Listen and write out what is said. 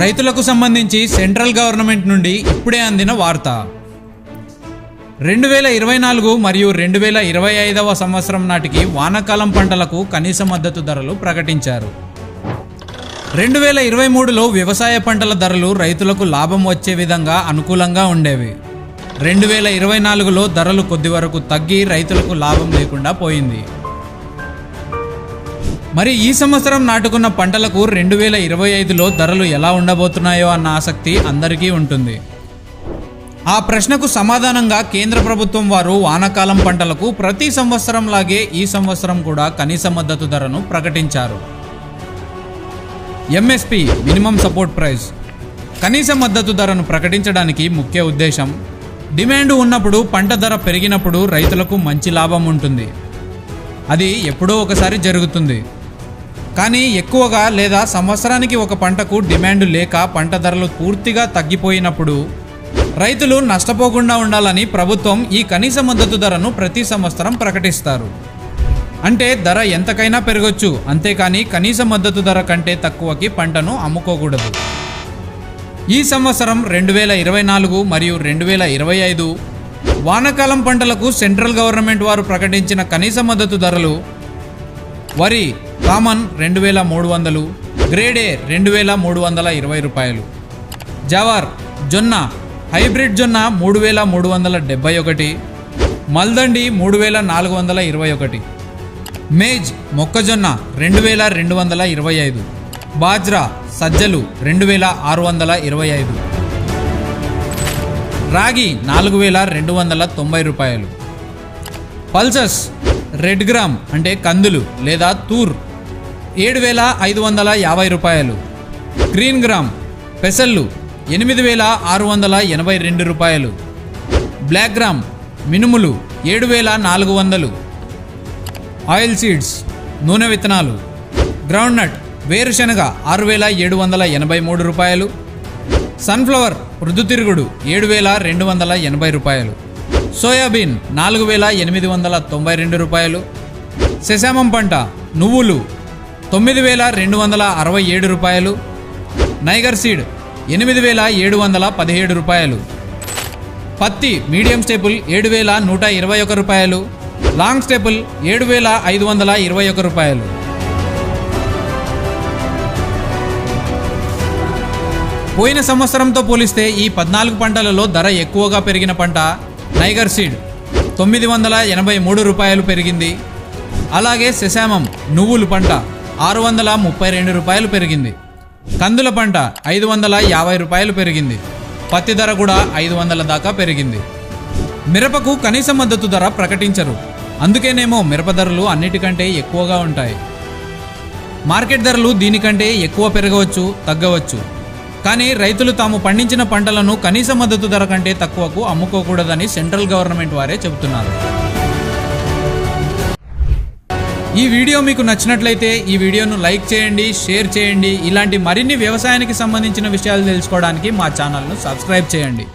రైతులకు సంబంధించి central government నుండి ఇప్పుడే అందిన వార్త. రెండు వేల ఇరవై నాలుగు మరియు రెండు వేల ఇరవై ఐదవ సంవత్సరం నాటికి వానాకాలం పంటలకు కనీస మద్దతు ధరలు ప్రకటించారు. రెండు వేల ఇరవై మూడులో వ్యవసాయ పంటల ధరలు రైతులకు లాభం వచ్చే విధంగా అనుకూలంగా ఉండేవి. రెండు వేల ఇరవై నాలుగులో ధరలు కొద్ది వరకు తగ్గి రైతులకు లాభం లేకుండా పోయింది. మరి ఈ సంవత్సరం నాటుకున్న పంటలకు రెండు వేల ఇరవై ఐదులో ధరలు ఎలా ఉండబోతున్నాయో అన్న ఆసక్తి అందరికీ ఉంటుంది. ఆ ప్రశ్నకు సమాధానంగా కేంద్ర ప్రభుత్వం వారు వానాకాలం పంటలకు ప్రతి సంవత్సరం లాగే ఈ సంవత్సరం కూడా కనీస మద్దతు ధరను ప్రకటించారు. MSP minimum support price. కనీస మద్దతు ధరను ప్రకటించడానికి ముఖ్య ఉద్దేశం డిమాండ్ ఉన్నప్పుడు పంట ధర పెరిగినప్పుడు రైతులకు మంచి లాభం ఉంటుంది. అది ఎప్పుడో ఒకసారి జరుగుతుంది. కానీ ఎక్కువగా లేదా సంవత్సరానికి ఒక పంటకు డిమాండ్ లేక పంట ధరలు పూర్తిగా తగ్గిపోయినప్పుడు రైతులు నష్టపోకుండా ఉండాలని ప్రభుత్వం ఈ కనీస మద్దతు ధరను ప్రతి సంవత్సరం ప్రకటిస్తారు. అంటే ధర ఎంతకైనా పెరగొచ్చు. అంతేకాని కనీస మద్దతు ధర కంటే తక్కువకి పంటను అమ్ముకోకూడదు. ఈ సంవత్సరం రెండు వేల ఇరవై నాలుగు మరియు రెండు వేల ఇరవై ఐదు వానాకాలం పంటలకు సెంట్రల్ గవర్నమెంట్ వారు ప్రకటించిన కనీస మద్దతు ధరలు వరి కామన్ రెండు వేల మూడు వందలు గ్రేడ్ ఏ రెండు వేల మూడు వందల ఇరవై రూపాయలు. జవర్ జొన్న హైబ్రిడ్ జొన్న మూడు వేల మూడు వందల డెబ్బై ఒకటి మల్దండి మూడు వేల నాలుగు వందల ఇరవై ఒకటి మేజ్ మొక్కజొన్న రెండు వేల రెండు వందల ఇరవై ఐదు బాజ్రా సజ్జలు రెండు వేల ఆరు వందల ఇరవై ఐదు. రాగి నాలుగు వేల రెండు వందల తొంభై రూపాయలు. పల్సస్ రెడ్ గ్రామ్ అంటే కందులు లేదా తూర్. ఏడు వేల ఐదు వందల యాభై రూపాయలు. గ్రీన్ గ్రామ్ పెసళ్ళు ఎనిమిది వేల ఆరు వందల ఎనభై రెండు రూపాయలు. బ్లాక్ గ్రామ్ మినుములు ఏడు వేల నాలుగు వందలు. ఆయిల్ సీడ్స్ నూనె విత్తనాలు. గ్రౌండ్నట్ వేరుశనగ ఆరు వేల ఏడు వందల ఎనభై మూడు రూపాయలు. సన్ఫ్లవర్ రుదుతిరుగుడు ఏడు వేల రెండు వందల ఎనభై రూపాయలు. సోయాబీన్ నాలుగు వేల ఎనిమిది వందల తొంభై రెండు రూపాయలు. సెసామం పంట నువ్వులు తొమ్మిది వేల రెండు వందల అరవై ఏడు రూపాయలు. నైగర్ సీడ్ ఎనిమిది వేల ఏడు వందల పదిహేడు రూపాయలు. పత్తి మీడియం స్టేపుల్ ఏడు వేల నూట ఇరవై ఒక రూపాయలు. లాంగ్ స్టేపుల్ ఏడు వేల ఐదు వందల ఇరవై ఒక రూపాయలు. పోయిన సంవత్సరంతో పోలిస్తే ఈ పద్నాలుగు పంటలలో ధర ఎక్కువగా పెరిగిన పంట నైగర్ సీడ్ తొమ్మిది వందల ఎనభై మూడు రూపాయలు పెరిగింది. అలాగే శశామం నువ్వులు పంట ఆరు వందల ముప్పై రెండు రూపాయలు పెరిగింది. కందుల పంట ఐదు వందల యాభై రూపాయలు పెరిగింది. పత్తి ధర కూడా ఐదు వందల దాకా పెరిగింది. మిరపకు కనీస మద్దతు ధర ప్రకటించరు. అందుకేనేమో మిరప ధరలు అన్నిటికంటే ఎక్కువగా ఉంటాయి. మార్కెట్ ధరలు దీనికంటే ఎక్కువ పెరగవచ్చు తగ్గవచ్చు. కానీ రైతులు తాము పండించిన పంటలను కనీస మద్దతు ధర కంటే తక్కువకు అమ్ముకోకూడదని సెంట్రల్ గవర్నమెంట్ వారే చెబుతున్నారు. ఈ వీడియో మీకు నచ్చినట్లయితే ఈ వీడియోను లైక్ చేయండి షేర్ చేయండి. ఇలాంటి మరిన్ని వ్యవసాయానికి సంబంధించిన విషయాలు తెలుసుకోవడానికి మా ఛానల్ను సబ్స్క్రైబ్ చేయండి.